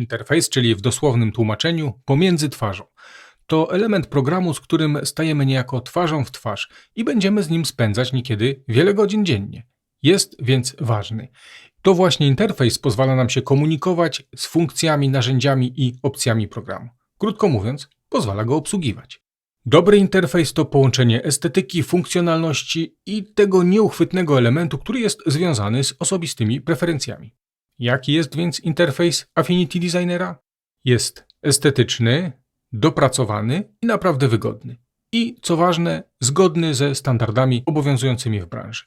Interfejs, czyli w dosłownym tłumaczeniu pomiędzy twarzą. To element programu, z którym stajemy niejako twarzą w twarz i będziemy z nim spędzać niekiedy wiele godzin dziennie. Jest więc ważny. To właśnie interfejs pozwala nam się komunikować z funkcjami, narzędziami i opcjami programu. Krótko mówiąc, pozwala go obsługiwać. Dobry interfejs to połączenie estetyki, funkcjonalności i tego nieuchwytnego elementu, który jest związany z osobistymi preferencjami. Jaki jest więc interfejs Affinity Designera? Jest estetyczny, dopracowany i naprawdę wygodny. I, co ważne, zgodny ze standardami obowiązującymi w branży.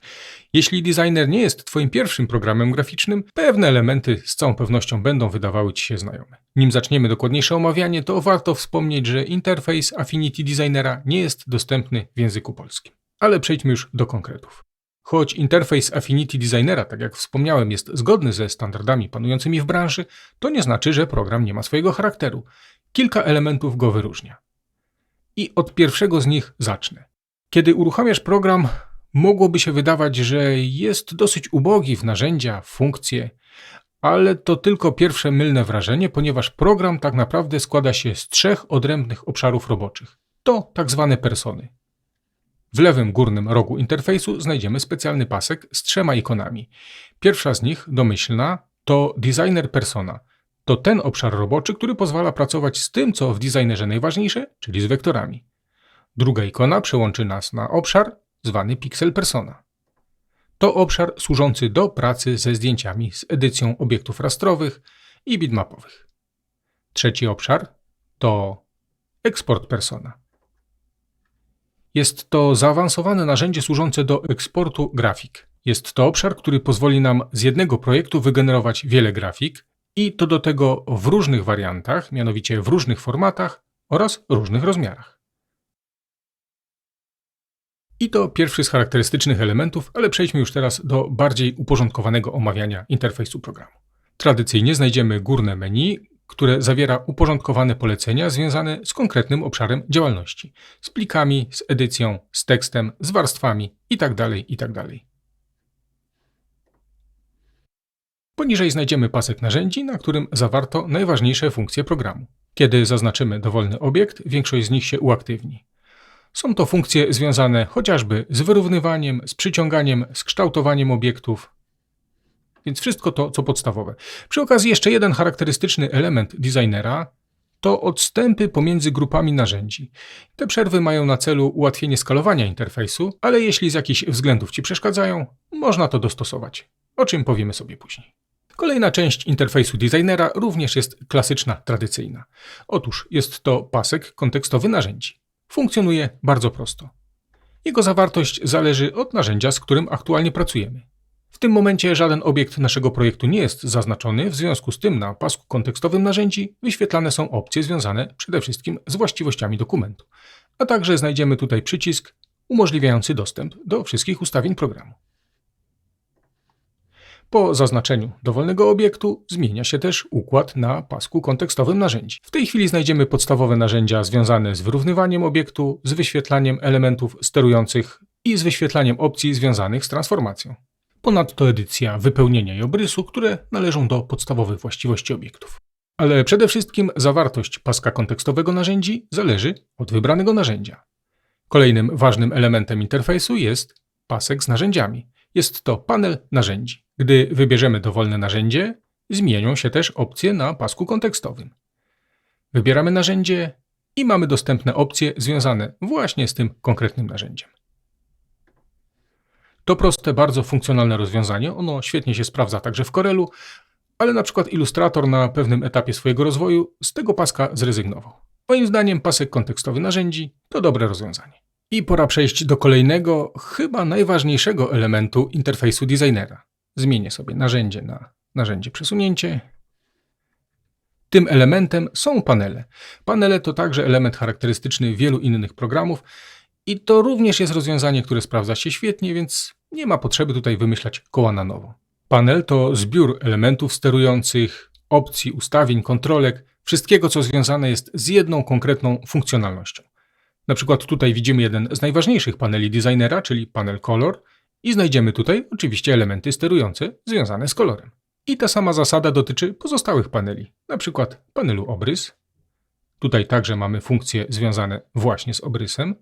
Jeśli designer nie jest Twoim pierwszym programem graficznym, pewne elementy z całą pewnością będą wydawały Ci się znajome. Nim zaczniemy dokładniejsze omawianie, to warto wspomnieć, że interfejs Affinity Designera nie jest dostępny w języku polskim. Ale przejdźmy już do konkretów. Choć interfejs Affinity Designera, tak jak wspomniałem, jest zgodny ze standardami panującymi w branży, to nie znaczy, że program nie ma swojego charakteru. Kilka elementów go wyróżnia. I od pierwszego z nich zacznę. Kiedy uruchamiasz program, mogłoby się wydawać, że jest dosyć ubogi w narzędzia, funkcje, ale to tylko pierwsze mylne wrażenie, ponieważ program tak naprawdę składa się z trzech odrębnych obszarów roboczych. To tak zwane persony. W lewym górnym rogu interfejsu znajdziemy specjalny pasek z trzema ikonami. Pierwsza z nich, domyślna, to Designer Persona. To ten obszar roboczy, który pozwala pracować z tym, co w designerze najważniejsze, czyli z wektorami. Druga ikona przełączy nas na obszar zwany Pixel Persona. To obszar służący do pracy ze zdjęciami z edycją obiektów rastrowych i bitmapowych. Trzeci obszar to Export Persona. Jest to zaawansowane narzędzie służące do eksportu grafik. Jest to obszar, który pozwoli nam z jednego projektu wygenerować wiele grafik i to do tego w różnych wariantach, mianowicie w różnych formatach oraz różnych rozmiarach. I to pierwszy z charakterystycznych elementów, ale przejdźmy już teraz do bardziej uporządkowanego omawiania interfejsu programu. Tradycyjnie znajdziemy górne menu, które zawiera uporządkowane polecenia związane z konkretnym obszarem działalności, z plikami, z edycją, z tekstem, z warstwami itd. itd. Poniżej znajdziemy pasek narzędzi, na którym zawarto najważniejsze funkcje programu. Kiedy zaznaczymy dowolny obiekt, większość z nich się uaktywni. Są to funkcje związane chociażby z wyrównywaniem, z przyciąganiem, z kształtowaniem obiektów, więc wszystko to, co podstawowe. Przy okazji jeszcze jeden charakterystyczny element designera to odstępy pomiędzy grupami narzędzi. Te przerwy mają na celu ułatwienie skalowania interfejsu, ale jeśli z jakichś względów Ci przeszkadzają, można to dostosować, o czym powiemy sobie później. Kolejna część interfejsu designera również jest klasyczna, tradycyjna. Otóż jest to pasek kontekstowy narzędzi. Funkcjonuje bardzo prosto. Jego zawartość zależy od narzędzia, z którym aktualnie pracujemy. Tym momencie żaden obiekt naszego projektu nie jest zaznaczony, w związku z tym na pasku kontekstowym narzędzi wyświetlane są opcje związane przede wszystkim z właściwościami dokumentu, a także znajdziemy tutaj przycisk umożliwiający dostęp do wszystkich ustawień programu. Po zaznaczeniu dowolnego obiektu zmienia się też układ na pasku kontekstowym narzędzi. W tej chwili znajdziemy podstawowe narzędzia związane z wyrównywaniem obiektu, z wyświetlaniem elementów sterujących i z wyświetlaniem opcji związanych z transformacją. Ponadto edycja wypełnienia i obrysu, które należą do podstawowych właściwości obiektów. Ale przede wszystkim zawartość paska kontekstowego narzędzi zależy od wybranego narzędzia. Kolejnym ważnym elementem interfejsu jest pasek z narzędziami. Jest to panel narzędzi. Gdy wybierzemy dowolne narzędzie, zmienią się też opcje na pasku kontekstowym. Wybieramy narzędzie i mamy dostępne opcje związane właśnie z tym konkretnym narzędziem. To proste, bardzo funkcjonalne rozwiązanie. Ono świetnie się sprawdza także w Corelu, ale na przykład Illustrator na pewnym etapie swojego rozwoju z tego paska zrezygnował. Moim zdaniem pasek kontekstowy narzędzi to dobre rozwiązanie. I pora przejść do kolejnego, chyba najważniejszego elementu interfejsu designera. Zmienię sobie narzędzie na narzędzie przesunięcie. Tym elementem są panele. Panele to także element charakterystyczny wielu innych programów i to również jest rozwiązanie, które sprawdza się świetnie, więc nie ma potrzeby tutaj wymyślać koła na nowo. Panel to zbiór elementów sterujących, opcji, ustawień, kontrolek, wszystkiego, co związane jest z jedną konkretną funkcjonalnością. Na przykład tutaj widzimy jeden z najważniejszych paneli designera, czyli panel Color i znajdziemy tutaj oczywiście elementy sterujące związane z kolorem. I ta sama zasada dotyczy pozostałych paneli, na przykład panelu obrys. Tutaj także mamy funkcje związane właśnie z obrysem,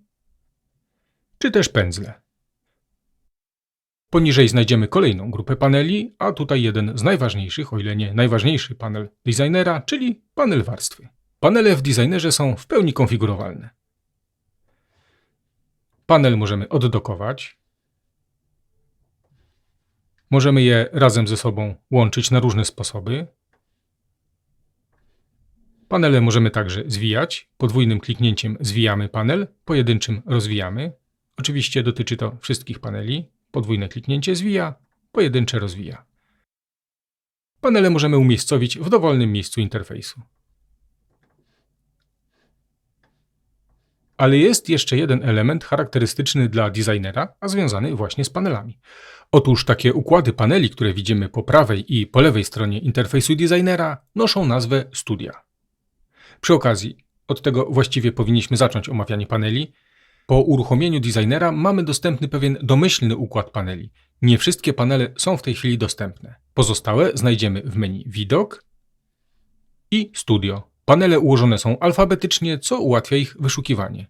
czy też pędzle. Poniżej znajdziemy kolejną grupę paneli, a tutaj jeden z najważniejszych, o ile nie najważniejszy panel designera, czyli panel warstwy. Panele w designerze są w pełni konfigurowalne. Panel możemy oddokować. Możemy je razem ze sobą łączyć na różne sposoby. Panele możemy także zwijać. Podwójnym kliknięciem zwijamy panel, pojedynczym rozwijamy. Oczywiście dotyczy to wszystkich paneli. Podwójne kliknięcie zwija, pojedyncze rozwija. Panele możemy umiejscowić w dowolnym miejscu interfejsu. Ale jest jeszcze jeden element charakterystyczny dla designera, a związany właśnie z panelami. Otóż takie układy paneli, które widzimy po prawej i po lewej stronie interfejsu designera, noszą nazwę studia. Przy okazji, od tego właściwie powinniśmy zacząć omawianie paneli. Po uruchomieniu designera mamy dostępny pewien domyślny układ paneli. Nie wszystkie panele są w tej chwili dostępne. Pozostałe znajdziemy w menu Widok i Studio. Panele ułożone są alfabetycznie, co ułatwia ich wyszukiwanie.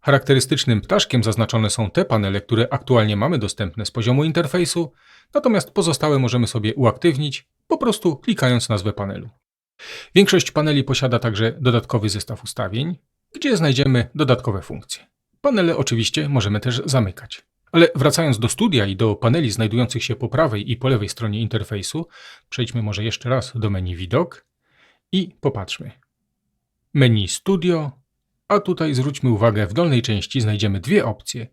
Charakterystycznym ptaszkiem zaznaczone są te panele, które aktualnie mamy dostępne z poziomu interfejsu, natomiast pozostałe możemy sobie uaktywnić, po prostu klikając nazwę panelu. Większość paneli posiada także dodatkowy zestaw ustawień, gdzie znajdziemy dodatkowe funkcje. Panele oczywiście możemy też zamykać. Ale wracając do studia i do paneli znajdujących się po prawej i po lewej stronie interfejsu, przejdźmy może jeszcze raz do menu Widok i popatrzmy. Menu Studio, a tutaj zwróćmy uwagę, w dolnej części znajdziemy dwie opcje.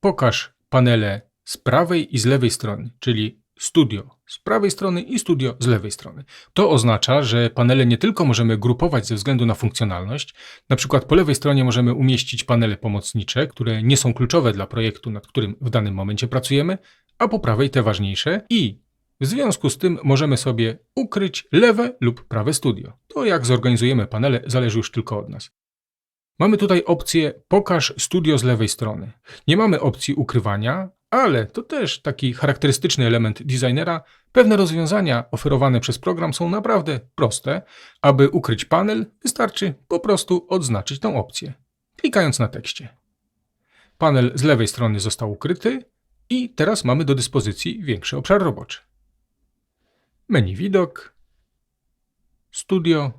Pokaż panele z prawej i z lewej strony, czyli Studio z prawej strony i Studio z lewej strony. To oznacza, że panele nie tylko możemy grupować ze względu na funkcjonalność, na przykład po lewej stronie możemy umieścić panele pomocnicze, które nie są kluczowe dla projektu, nad którym w danym momencie pracujemy, a po prawej te ważniejsze i w związku z tym możemy sobie ukryć lewe lub prawe studio. To jak zorganizujemy panele zależy już tylko od nas. Mamy tutaj opcję pokaż studio z lewej strony. Nie mamy opcji ukrywania, ale to też taki charakterystyczny element designera. Pewne rozwiązania oferowane przez program są naprawdę proste. Aby ukryć panel, wystarczy po prostu odznaczyć tą opcję, klikając na tekście. Panel z lewej strony został ukryty i teraz mamy do dyspozycji większy obszar roboczy. Menu widok, studio,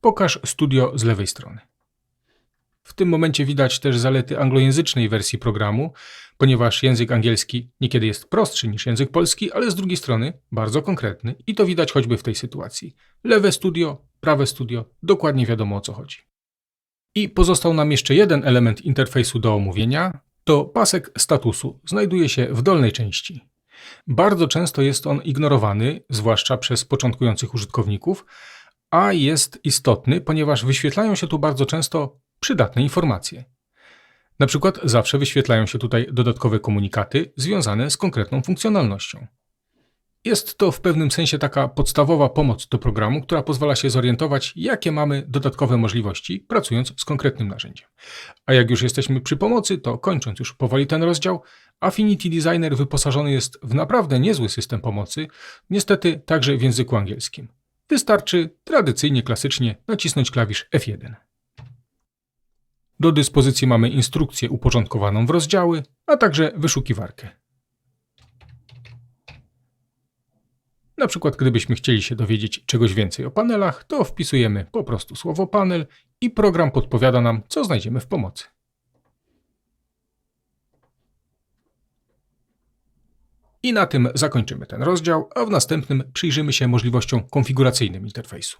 pokaż studio z lewej strony. W tym momencie widać też zalety anglojęzycznej wersji programu, ponieważ język angielski niekiedy jest prostszy niż język polski, ale z drugiej strony bardzo konkretny i to widać choćby w tej sytuacji. Lewe studio, prawe studio, dokładnie wiadomo o co chodzi. I pozostał nam jeszcze jeden element interfejsu do omówienia, to pasek statusu. Znajduje się w dolnej części. Bardzo często jest on ignorowany, zwłaszcza przez początkujących użytkowników, a jest istotny, ponieważ wyświetlają się tu bardzo często przydatne informacje. Na przykład zawsze wyświetlają się tutaj dodatkowe komunikaty związane z konkretną funkcjonalnością. Jest to w pewnym sensie taka podstawowa pomoc do programu, która pozwala się zorientować, jakie mamy dodatkowe możliwości, pracując z konkretnym narzędziem. A jak już jesteśmy przy pomocy, to kończąc już powoli ten rozdział, Affinity Designer wyposażony jest w naprawdę niezły system pomocy, niestety także w języku angielskim. Wystarczy tradycyjnie, klasycznie nacisnąć klawisz F1. Do dyspozycji mamy instrukcję uporządkowaną w rozdziały, a także wyszukiwarkę. Na przykład, gdybyśmy chcieli się dowiedzieć czegoś więcej o panelach, to wpisujemy po prostu słowo panel i program podpowiada nam, co znajdziemy w pomocy. I na tym zakończymy ten rozdział, a w następnym przyjrzymy się możliwościom konfiguracyjnym interfejsu.